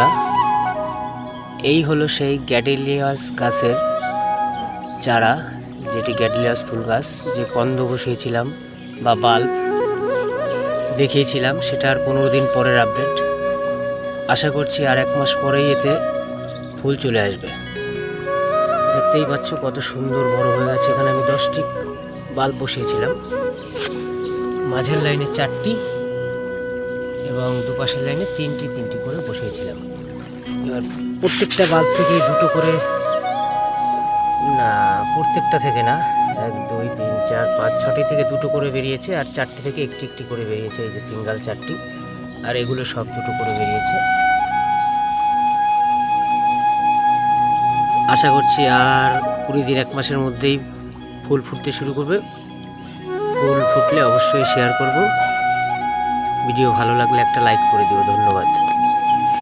বন্ধুরা, এই হলো সেই গ্যাডিলিয়াস গাছের চারা, যেটি গ্যাডিলিয়াস ফুল গাছ, যে কন্দ বসিয়েছিলাম বা বাল্ব দেখিয়েছিলাম সেটার পনেরো দিন পরের আপডেট আশা করছি আর এক মাস পরেই এতে ফুল চলে আসবে। দেখতেই পাচ্ছ কত সুন্দর বড় হয়ে গেছে। এখানে আমি দশটি বাল্ব বসিয়েছিলাম। মাঝের লাইনে চারটি এবং দুপাশের লাইনে তিনটি তিনটি করে বসিয়েছিলাম। এবার প্রত্যেকটা বাল্ব থেকে দুটো করে। না, প্রত্যেকটা থেকে না, এক, দুই, তিন, চার, পাঁচ, ছটি থেকে দুটো করে বেরিয়েছে আর চারটি থেকে একটি একটি করে বেরিয়েছে এই যে সিঙ্গেল চারটি। আর এগুলো সব দুটো করে বেরিয়েছে। আশা করছি আর কুড়ি দিন, এক মাসের মধ্যেই ফুল ফুটতে শুরু করবে। ফুল ফুটলে অবশ্যই শেয়ার করব। ভিডিও ভালো লাগলে একটা লাইক করে দিও, ধন্যবাদ।